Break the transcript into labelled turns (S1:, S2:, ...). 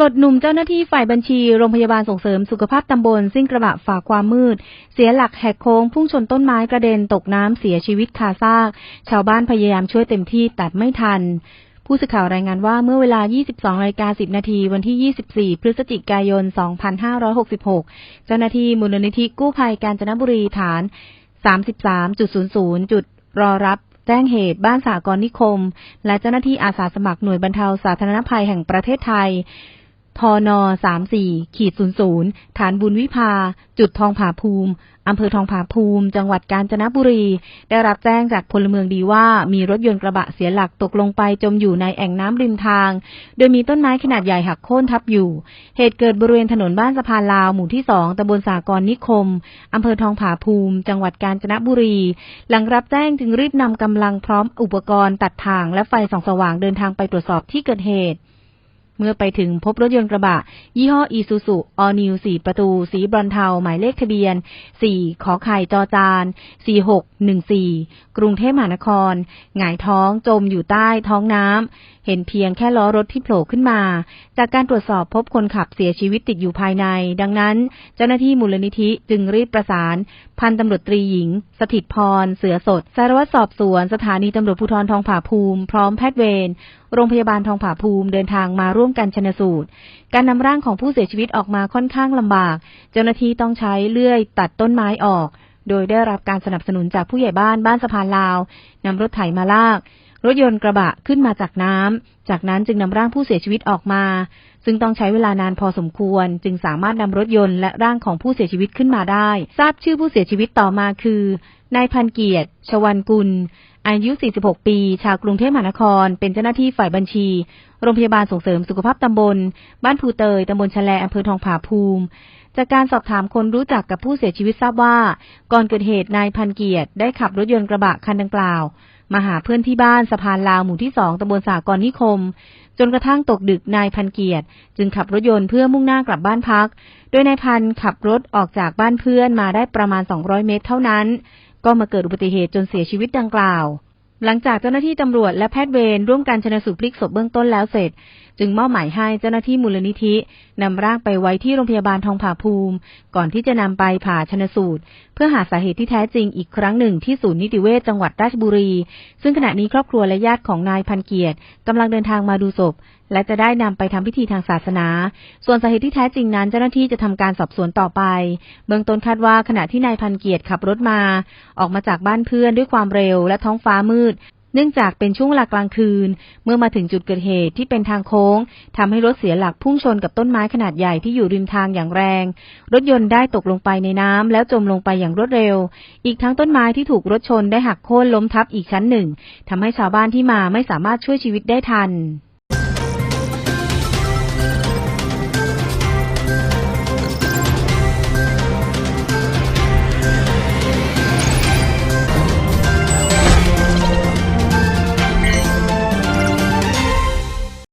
S1: ลดหนุ่มเจ้าหน้าที่ฝ่ายบัญชี โรงพยาบาลส่งเสริมสุขภาพตำบลซิ่งกระบะฝ่าความมืด เสียหลักแหกโค้งพุ่งชนต้นไม้กระเด็นตกน้ำเสียชีวิตคาซาก ชาวบ้านพยายามช่วยเต็มที่แต่ไม่ทัน ผู้สื่อข่าวรายงานว่าเมื่อเวลา 22นาฬิกา10 นาทีวันที่ 24 พฤศจิกายน 2566 เจ้าหน้าที่มูลนิธิกู้ภัยกาญจนบุรีฐาน 33.00 จุดรอรับแจ้งเหตุบ้านสากรนิคม และเจ้าหน้าที่อาสาสมัครหน่วยบรรเทาสาธารณภัยแห่งประเทศไทย ทน34ขีด00ฐานบุญวิภา จุดทองผาภูมิ อำเภอทองผาภูมิ จังหวัดกาญจนบุรี ได้รับแจ้งจากพลเมืองดีว่า มีรถยนต์กระบะเสียหลักตกลงไปจมอยู่ในแอ่งน้ำริมทาง โดยมีต้นไม้ขนาดใหญ่หักโค่นทับอยู่ เหตุเกิดบริเวณถนนบ้านสะพานลาวหมู่ที่สองตำบลสากรนิคม อำเภอทองผาภูมิ จังหวัดกาญจนบุรี หลังรับแจ้งจึงรีบนำกำลังพร้อมอุปกรณ์ตัดทางและไฟส่องสว่างเดินทางไปตรวจสอบที่เกิดเหตุ เมื่อไปถึงพบรถยนต์กระบะ ยี่ห้ออีซูซุออนิวสีประตู สีบรอนเทา หมายเลขทะเบียน 4 ขอไข่จอจาน 4614 กรุงเทพมหานคร หงายท้องจมอยู่ใต้ท้องน้ำ เห็นเพียงแค่ล้อรถที่โผล่ขึ้นมา จากการตรวจสอบพบคนขับเสียชีวิตติดอยู่ภายใน ดังนั้น เจ้าหน้าที่มูลนิธิจึงรีบประสาน พันตำรวจตรีหญิง สถิตพร เสือสด สารวัตรสอบสวน สถานีตำรวจภูธรทองผาภูมิ พร้อมแพทย์เวร โรงพยาบาลทองผาภูมิเดินทางมาร่วมกันชนสูตร การนำร่างของผู้เสียชีวิตออกมาค่อนข้างลำบาก เจ้าหน้าที่ต้องใช้เลื่อยตัดต้นไม้ออก โดยได้รับการสนับสนุนจากผู้ใหญ่บ้านบ้านสะพานลาวนำรถไถมาลาก รถยนต์กระบะขึ้นมาจากน้ำ จากนั้นจึงนำร่างผู้เสียชีวิตออกมา ซึ่งต้องใช้เวลานานพอสมควร จึงสามารถนำรถยนต์และร่างของผู้เสียชีวิตขึ้นมาได้ ทราบชื่อผู้เสียชีวิตต่อมาคือนายพันเกียรติ ชวันกุล อายุ 46 ปี ชาวกรุงเทพมหานคร เป็นเจ้าหน้าที่ฝ่ายบัญชี โรงพยาบาลส่งเสริมสุขภาพตำบล บ้านภูเตย ตำบลชะแลอำเภอทองผาภูมิ จากการสอบถามคนรู้จักกับผู้เสียชีวิตทราบว่า ก่อนเกิดเหตุนายพันเกียรติได้ขับรถยนต์กระบะคันดังกล่าว มาหาเพื่อนที่บ้านสะพานลาวหมู่ที่สองตำบลสากรนิคม จนกระทั่งตกดึกนายพันเกียรติ จึงขับรถยนต์เพื่อมุ่งหน้ากลับบ้านพัก โดยนายพันขับรถออกจากบ้านเพื่อนมาได้ประมาณ 200 เมตรเท่านั้น ก็มาเกิดอุบัติเหตุจนเสียชีวิตดังกล่าว หลังจากเจ้าหน้าที่ตำรวจและแพทย์เวรร่วมกันชนสูตรพลิกศพเบื้องต้นแล้วเสร็จจึงมอบหมายให้เจ้าหน้าที่มูลนิธินำร่างไปไว้ที่โรงพยาบาลทองผาภูมิ ก่อนที่จะนำไปผ่าชนสูตร เพื่อหาสาเหตุที่แท้จริงอีกครั้งหนึ่งที่ศูนย์นิติเวชจังหวัดราชบุรี ซึ่งขณะนี้ครอบครัวและญาติของนายพันเกียรติกำลังเดินทางมาดูศพ และจะได้นำไปทำพิธีทางศาสนา ส่วนสาเหตุที่แท้จริงนั้นเจ้าหน้าที่จะทำการสอบสวนต่อไป เบื้องต้นคาดว่าขณะที่นายพันเกียรติขับรถมา ออกมาจากบ้านเพื่อนด้วยความเร็วและท้องฟ้ามืด เนื่องจากเป็นช่วงเวลากลางคืน เมื่อมาถึงจุดเกิดเหตุที่เป็นทางโค้งทำให้รถเสียหลักพุ่งชนกับต้นไม้ขนาดใหญ่ที่อยู่ริมทางอย่างแรง รถยนต์ได้ตกลงไปในน้ำแล้วจมลงไปอย่างรวดเร็ว อีกทั้งต้นไม้ที่ถูกรถชนได้หักโค่นล้มทับอีกชั้นหนึ่งทำให้ชาวบ้านที่มาไม่สามารถช่วยชีวิตได้ทัน